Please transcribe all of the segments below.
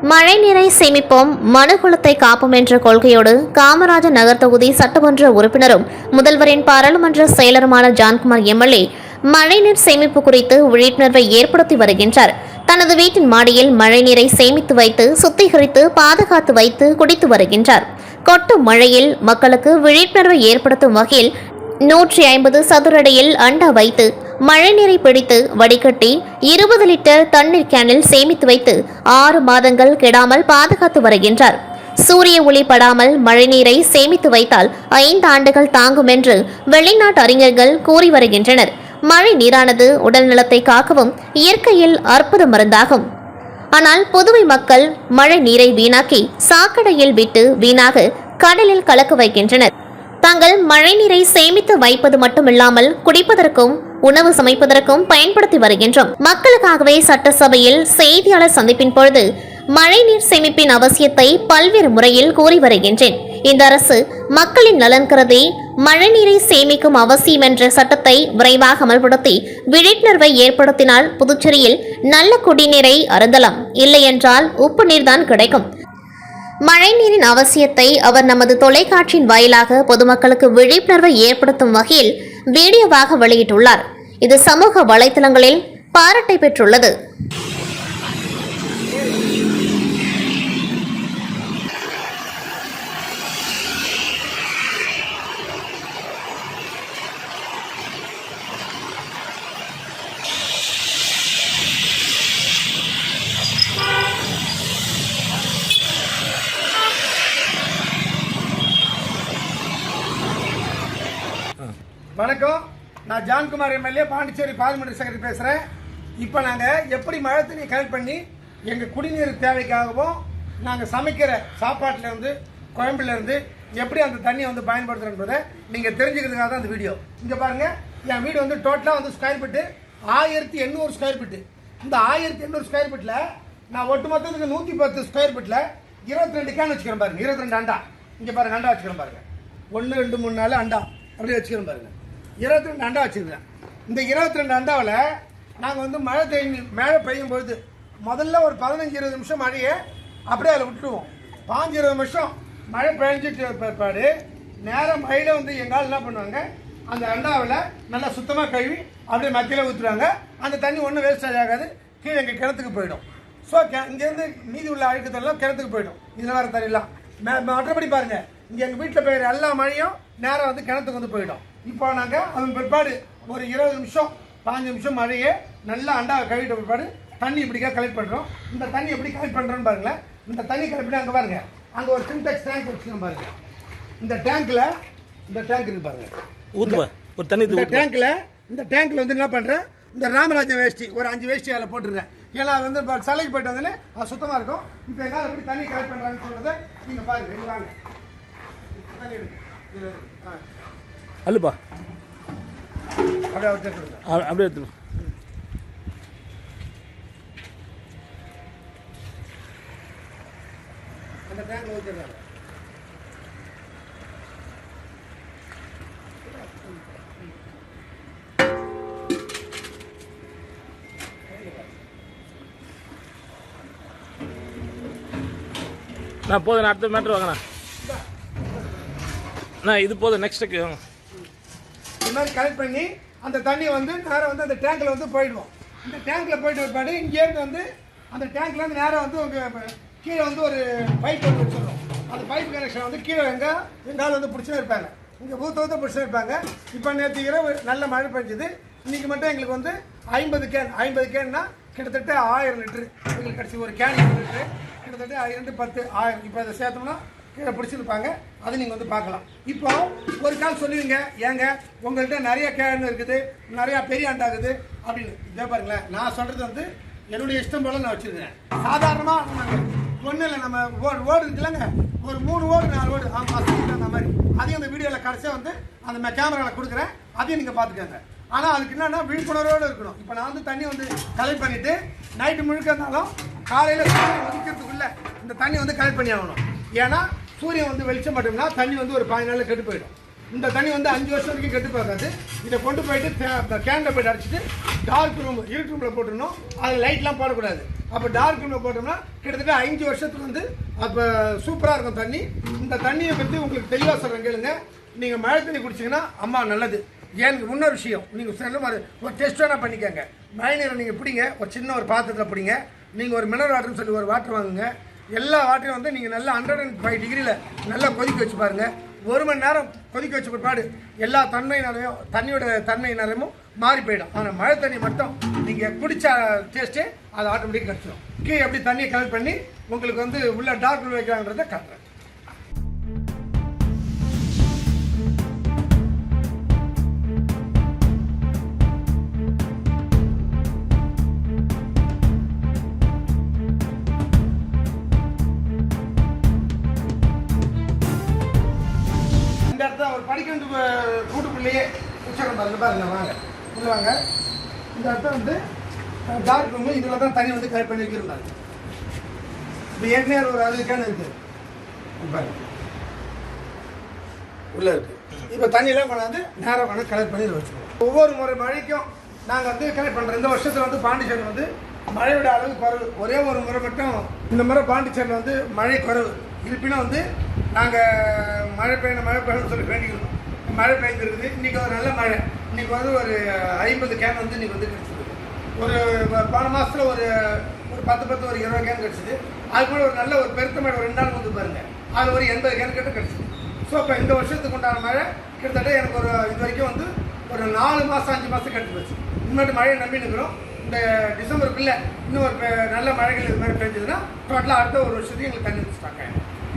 மழைநீரை சேமிப்போம் மனுகுலத்தை காப்போம் என்ற கொள்கையோடு காமராஜர் நகர் தொகுதி சட்டமன்ற உறுப்பினரும் முதல்வரின் பாராளுமன்ற செயலருமான ஜான்குமார் எம்எல்ஏ மழைநீர் சேமிப்பு குறித்து விழிப்புணர்வை ஏற்படுத்தி வருகின்றார். தனது வீட்டின் மாடியில் மழைநீரை சேமித்து வைத்து சுத்திகரித்து பாதுகாத்து வைத்து குடித்து வருகின்றார். கொட்டும் மழையில் மக்களுக்கு விழிப்புணர்வை ஏற்படுத்தும் வகையில் நூற்றி ஐம்பது சதுரடியில் அண்டா வைத்து மழைநீரை பிடித்து வடிகட்டி இருபது லிட்டர் தண்ணீர் கேனில் சேமித்து வைத்து ஆறு மாதங்கள் கெடாமல் பாதுகாத்து வருகின்றார். சூரிய ஒளி படாமல் மழைநீரை சேமித்து வைத்தால் ஐந்து ஆண்டுகள் தாங்கும் என்று வெளிநாட்டு அறிஞர்கள் கூறி வருகின்றனர். மழை நீரானது உடல் நலத்தை காக்கவும் இயற்கையில் அற்புத மருந்தாகும். ஆனால் புதுவை மக்கள் மழை நீரை வீணாக்கி சாக்கடையில் விட்டு வீணாக கடலில் கலக்க வைக்கின்றனர். தாங்கள் மழைநீரை சேமித்து வைப்பது மட்டுமில்லாமல் குடிப்பதற்கும் உணவு சமைப்பதற்கும் பயன்படுத்தி வருகின்றோம். மக்களுக்காகவே சட்டசபையில் செய்தியாளர் சந்திப்பின் பொழுது மழைநீர் சேமிப்பின் அவசியத்தை பல்வேறு முறையில் கூறி வருகின்றேன். இந்த அரசு மக்களின் நலன் கருதி மழைநீரை சேமிக்கும் அவசியம் என்ற சட்டத்தை விரைவாக அமல்படுத்தி விழிப்புணர்வை ஏற்படுத்தினால் புதுச்சேரியில் நல்ல குடிநீரை அருந்தலாம். இல்லையென்றால் உப்பு நீர்தான் கிடைக்கும். மழைநீரின் அவசியத்தை அவர் நமது தொலைக்காட்சியின் வாயிலாக பொதுமக்களுக்கு விழிப்புணர்வை ஏற்படுத்தும் வகையில் வீடியோவாக வெளியிட்டுள்ளார். இது சமூக வலைத்தளங்களில் பாராட்டை பெற்றுள்ளது. வணக்கம். நான் Johnkumar MLA Pondicherry parliament secretary பேசுகிறேன் இப்போ நாங்கள் எப்படி மழை தண்ணியை கலெக்ட் பண்ணி எங்கள் குடிநீர் தேவைக்காகவும் நாங்கள் சமைக்கிற சாப்பாட்டிலேருந்து இருந்து எப்படி அந்த தண்ணியை வந்து பயன்படுத்துகிறோன்றதை நீங்கள் தெரிஞ்சுக்கிறதுக்காக தான் அந்த வீடியோ. இங்கே பாருங்கள் என் வீடு வந்து டோட்டலாக வந்து ஸ்கொயர் ஃபீட்டு ஆயிரத்தி எண்ணூறு ஸ்கொயர் ஃபீட்டு இந்த ஆயிரத்தி எண்ணூறு ஸ்கொயர் ஃபீட்டில் நான் ஒட்டு மொத்தத்துக்கு நூற்றி பத்து ஸ்கொயர் ஃபீட்டில் இருபத்தி ரெண்டு கேன் வச்சுக்கிறேன் பாருங்கள் இருபத்தி ரெண்டு அண்டா. இங்கே பாருங்கள் அண்டா வச்சுக்கிறேன் பாருங்கள் ஒன்று ரெண்டு மூணு நாலு அண்டா. அப்படியே வச்சுக்கிறேன் பாருங்கள் இருபத்தி ரெண்டு அண்டா வச்சுருக்கேன் இந்த இருபத்தி ரெண்டு அண்டாவில் நாங்கள் வந்து மழை தேங்கி மழை பெய்யும் பொழுது முதல்ல ஒரு பதினஞ்சு இருபது நிமிஷம் மழையை அப்படியே அதில் விட்டுருவோம். பாஞ்சு இருபது நிமிஷம் மழை பெஞ்சிட்டு பிற்பாடு நேரம் மழையில் வந்து எங்கால் என்ன பண்ணுவாங்க? அந்த அண்டாவில் நல்லா சுத்தமாக கழுவி அப்படியே மத்தியில் ஊற்றுருவாங்க அந்த தண்ணி ஒன்றும் வேஸ்டேஜ் ஆகாது. கீழே எங்கள் கிணத்துக்கு போயிடும். ஸோ இங்கேருந்து மீதி உள்ள அழுக்கத்தெல்லாம் கிணத்துக்கு போயிடும். இதில் வர தண்ணிலாம் மே- மற்றபடி பாருங்கள் இங்கே எங்கள் வீட்டில் பெய்கிற எல்லா மழையும் நேரம் வந்து கிணத்துக்கு வந்து போயிடும். இப்போ நாங்கள் அதன் பிற்பாடு ஒரு இருபது நிமிஷம் பாஞ்சு நிமிஷம் மழையே நல்லா அண்டாவை கழுவிட்ட பிற்பாடு தண்ணி இப்படிக்கா கலெக்ட் பண்ணுறோம் இந்த தண்ணி எப்படி கலெக்ட் பண்ணுறோன்னு பாருங்களேன். இந்த தண்ணி கலெக்ட் அங்கே பாருங்க. அங்கே ஒரு சின்டெக்ஸ் டேங்க் வச்சுக்கோங்க பாருங்க. இந்த டேங்க்ல இந்த டேங்க் இருக்கு பாருங்க. ஊத்துப்பா ஒரு தண்ணி இந்த டேங்க்ல இந்த டேங்க்ல வந்து என்ன பண்றேன்? இந்த ராமராஜன் வேஷ்டி ஒரு அஞ்சு வேஷ்டி அதில் போட்டுருக்கேன் ஏன்னா அது வந்து இப்போ சலைக்கு போயிட்டு வந்தோடனே அது சுத்தமா இருக்கும். இப்போ எங்கால எப்படி தண்ணி கலெக்ட் பண்றாங்கன்னு சொல்றதை நீங்க பாருங்க. இங்க வாங்க. தண்ணி எடுங்க. அல்லுப்பா அப்படியே எடுத்துடும் நான் போதும் அடுத்த மேட்ரு வாங்கண்ணா. நான் இது போதும் நெக்ஸ்ட்டுக்கு மாதிரி கலெக்ட் பண்ணி அந்த தண்ணி வந்து நேராக வந்து அந்த டேங்க்கில் வந்து போயிடுவோம். இந்த டேங்கில் போயிட்டு பிற்பாடு இங்கேருந்து வந்து அந்த டேங்க்கில் வந்து நேராக வந்து உங்கள் கீழே வந்து ஒரு பைப் வந்து வச்சுருவோம் அந்த பைப் கனெக்ஷன் வந்து கீழே எங்க எங்கால வந்து பிடிச்சே இருப்பாங்க. இங்கே ஊற்ற ஊற்ற பிடிச்சே இருப்பாங்க. இப்போ நேற்று நல்ல மழை பெஞ்சது. இன்றைக்கி மட்டும் எங்களுக்கு வந்து ஐம்பது கேன் ஐம்பது கேன்னா கிட்டத்தட்ட ஆயிரம் லிட்ரு எங்களுக்கு கிடச்சி ஒரு கேன் லிட்ரு கிட்டத்தட்ட இரண்டு பத்து ஆயிரம். இப்போ அதை சேர்த்தோம்னா கீழே பிடிச்சிருப்பாங்க. அதை நீங்கள் வந்து பார்க்கலாம். இப்போ ஒரு கால் சொல்லுவீங்க ஏங்க உங்கள்கிட்ட நிறைய கேன் இருக்குது நிறையா பெரிய ஆண்டாகுது அப்படின்னு. இதே பாருங்களேன் நான் சொல்கிறது வந்து என்னுடைய இஷ்டம் போல நான் வச்சுருக்கேன் சாதாரணமாக ஒன்றும் இல்லை நம்ம ஓடு ஓடு இருக்குல்லங்க ஒரு மூணு ஓடு நாலு ஓடு அந்த மாதிரி. அதையும் அந்த வீடியோவில் கடைசியாக வந்து அந்த கேமராவில் கொடுக்குறேன். அதையும் நீங்கள் பார்த்துக்கோங்க. ஆனால் அதுக்கு என்னென்னா விழிப்புணர்வோடு இருக்கணும். இப்போ நான் வந்து தண்ணி வந்து கலெக்ட் பண்ணிட்டு நைட்டு முழுக்க இருந்தாலும் காலையில் சூரியன் ஒதுக்கிறதுக்குள்ளே இந்த தண்ணி வந்து கலெக்ட் பண்ணி ஆகணும் ஏன்னா சூரியன் வந்து வெளிச்சம் மட்டும்னா தண்ணி வந்து ஒரு பதினஞ்சு நாளில் கெட்டு போயிடும். இந்த தண்ணி வந்து அஞ்சு வருஷம் வரைக்கும் கெட்டு போகாது. இதை கொண்டு போயிட்டு கேனில் போயிட்டு அடிச்சிட்டு டார்க் ரூம் இருட்டு ரூமில் போட்டுடணும். அதில் லைட்லாம் போடக்கூடாது. அப்போ டார்க் ரூமில் போட்டோம்னா கிட்டத்தட்ட அஞ்சு வருஷத்துக்கு வந்து அப்போ சூப்பராக இருக்கும் தண்ணி. இந்த தண்ணியை பற்றி உங்களுக்கு தெளிவாக சொல்கிறேன் கேளுங்க. நீங்கள் மழை தண்ணி குடிச்சிங்கன்னா அம்மா நல்லது. ஏன் இன்னொரு விஷயம் நீங்கள் சொன்ன ஒரு டெஸ்ட் வேணால் பண்ணிக்கோங்க. மழை நீரை நீங்கள் பிடிங்க. ஒரு சின்ன ஒரு பாத்திரத்தில் பிடிங்க. நீங்கள் ஒரு மினரல் வாட்டர்னு சொல்லி ஒரு வாட்டர் வாங்குங்க. எல்லா வாட்டரையும் வந்து நீங்கள் நல்லா ஹண்ட்ரட் அண்ட் ஃபைவ் டிகிரியில் நல்லா கொதிக்க வச்சு பாருங்கள் ஒரு மணி நேரம் கொதிக்க வச்ச பிற்பாடு எல்லா தன்மையினாலையும் தண்ணியோட தன்மையினாலையும் மாறி போயிடும். ஆனால் மழை தண்ணி மட்டும் நீங்கள் குடித்த டேஸ்ட்டே அது ஆட்டோமேட்டிக் கிடச்சிடும் கீழே எப்படி தண்ணியை கலெக்ட் பண்ணி உங்களுக்கு வந்து உள்ள டாக்டர் வைக்கிறாங்கிறத காட்டுறேன் கூட்டுக்குள்ளேயே உச்சகம் பாருங்க பாருங்க வாங்க. உள்ள வாங்க. இந்த இடத்துல வந்து டார்க் ரூமு இதில் தான் தண்ணி வந்து கரெக்ட் பண்ணி வச்சிருந்தாங்க இப்போ ஏற்கனவே ஒரு அது கேன் இருக்கு. பாருங்க. உள்ள இருக்கு. இப்போ தண்ணியெல்லாம் கொண்டாந்து நேராக கொண்டு கலெக்ட் பண்ணி இதில் வச்சுருவோம் ஒவ்வொரு முறை மழைக்கும் நாங்கள் வந்து கலெக்ட் பண்ணுறோம் இந்த வருஷத்தில் வந்து பாண்டிச்சேரி வந்து மழையோட அளவு குறைவு. ஒரே ஒரு முறை மட்டும் இந்த முறை பாண்டிச்சேரியில் வந்து மழை குறைவு. இருப்பினும் வந்து நாங்கள் மழை பெய்யணும் மழை பெய்யணும்னு சொல்லி வேண்டிக்கிறோம் மழை பெய்ஞ்சிருக்குது இன்றைக்கி ஒரு நல்ல மழை. இன்றைக்கி வந்து ஒரு ஐம்பது கேன் வந்து இன்றைக்கி வந்து கிடச்சிருக்கு ஒரு போன மாதத்தில் ஒரு ஒரு பத்து பத்து ஒரு இருபது கேன் கிடச்சிது. அது கூட ஒரு நல்ல ஒரு பெருத்த மழை ஒரு ரெண்டு நாள் வந்து பாருங்கள் அது ஒரு எண்பது கேன் கிட்ட கிடச்சிது. ஸோ இப்போ இந்த வருஷத்துக்கு உண்டான மழை கிட்டத்தட்ட எனக்கு ஒரு இது வரைக்கும் வந்து ஒரு நாலு மாதம் அஞ்சு மாதம் கிடச்சி போச்சு. இன்னொரு மழையை நம்பி நிற்கிறோம். இந்த டிசம்பருக்குள்ளே இன்னும் ஒரு பெ- நல்ல மழைகள் இது மாதிரி பெஞ்சதுன்னா டோட்டலாக அடுத்த ஒரு வருஷத்துக்கு எங்களுக்கு தண்ணி வச்சுட்டாங்க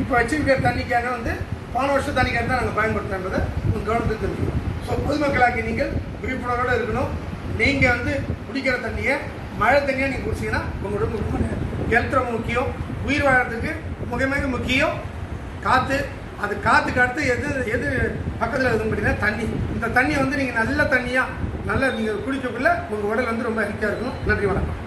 இப்போ வச்சிருக்கிற தண்ணிக்காக வந்து போன வருஷம் தண்ணி தான் நாங்கள் பயன்படுத்துறதை உங்கள் கவனத்துக்கு தெரிஞ்சுக்கணும் ஸோ பொதுமக்களாகி நீங்கள் விழிப்புணர்வோடு இருக்கணும். நீங்கள் வந்து குடிக்கிற தண்ணியை மழை தண்ணியை நீங்கள் குடிச்சீங்கன்னா உங்களோட ரொம்ப ஹெல்த் ரொம்ப முக்கியம். உயிர் வாழறதுக்கு மிக மிக முக்கியம். காற்று அது காற்றுக்கு அடுத்து எது எது பக்கத்தில் எதுவும் பார்த்தீங்கன்னா தண்ணி. இந்த தண்ணியை வந்து நீங்கள் நல்ல தண்ணியாக நல்ல நீங்கள் குடிக்கக்குள்ள உங்கள் உடல் வந்து ரொம்ப ஹெல்த்தியாக இருக்கணும். நன்றி வணக்கம்.